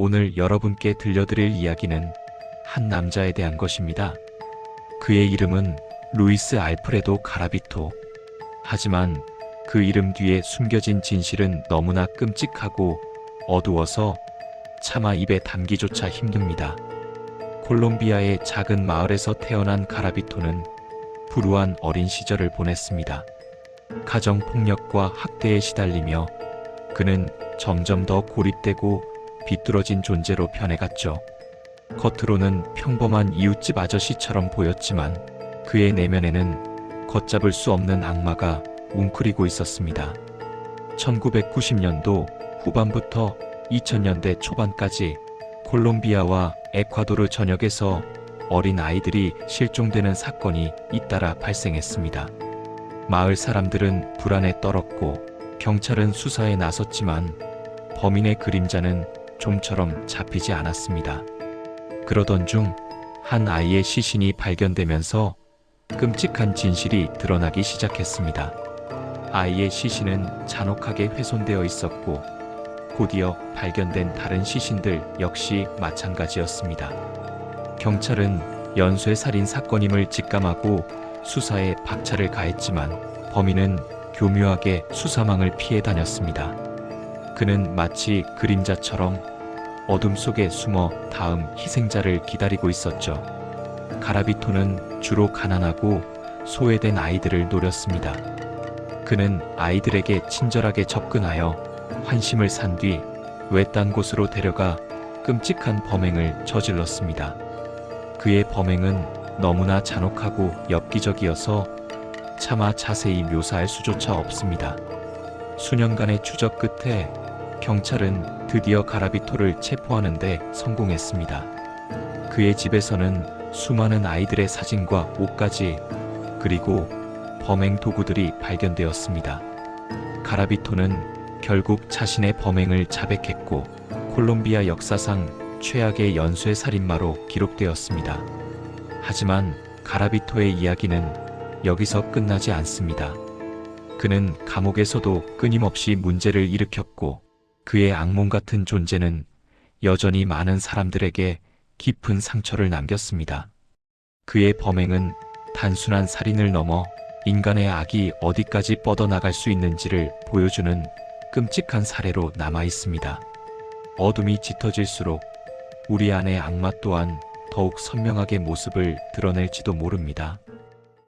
오늘 여러분께 들려드릴 이야기는 한 남자에 대한 것입니다. 그의 이름은 루이스 알프레도 가라비토. 하지만 그 이름 뒤에 숨겨진 진실은 너무나 끔찍하고 어두워서 차마 입에 담기조차 힘듭니다. 콜롬비아의 작은 마을에서 태어난 가라비토는 불우한 어린 시절을 보냈습니다. 가정 폭력과 학대에 시달리며 그는 점점 더 고립되고 비뚤어진 존재로 변해갔죠. 겉으로는 평범한 이웃집 아저씨처럼 보였지만 그의 내면에는 걷잡을 수 없는 악마가 웅크리고 있었습니다. 1990년도 후반부터 2000년대 초반까지 콜롬비아와 에콰도르 전역에서 어린 아이들이 실종되는 사건이 잇따라 발생했습니다. 마을 사람들은 불안에 떨었고 경찰은 수사에 나섰지만 범인의 그림자는 좀처럼 잡히지 않았습니다. 그러던 중 한 아이의 시신이 발견되면서 끔찍한 진실이 드러나기 시작했습니다. 아이의 시신은 잔혹하게 훼손되어 있었고 곧이어 발견된 다른 시신들 역시 마찬가지였습니다. 경찰은 연쇄 살인 사건임을 직감하고 수사에 박차를 가했지만 범인은 교묘하게 수사망을 피해 다녔습니다. 그는 마치 그림자처럼 어둠 속에 숨어 다음 희생자를 기다리고 있었죠. 가라비토는 주로 가난하고 소외된 아이들을 노렸습니다. 그는 아이들에게 친절하게 접근하여 환심을 산 뒤 외딴 곳으로 데려가 끔찍한 범행을 저질렀습니다. 그의 범행은 너무나 잔혹하고 엽기적이어서 차마 자세히 묘사할 수조차 없습니다. 수년간의 추적 끝에 경찰은 드디어 가라비토를 체포하는데 성공했습니다. 그의 집에서는 수많은 아이들의 사진과 옷까지 그리고 범행 도구들이 발견되었습니다. 가라비토는 결국 자신의 범행을 자백했고 콜롬비아 역사상 최악의 연쇄 살인마로 기록되었습니다. 하지만 가라비토의 이야기는 여기서 끝나지 않습니다. 그는 감옥에서도 끊임없이 문제를 일으켰고 그의 악몽 같은 존재는 여전히 많은 사람들에게 깊은 상처를 남겼습니다. 그의 범행은 단순한 살인을 넘어 인간의 악이 어디까지 뻗어나갈 수 있는지를 보여주는 끔찍한 사례로 남아 있습니다. 어둠이 짙어질수록 우리 안의 악마 또한 더욱 선명하게 모습을 드러낼지도 모릅니다.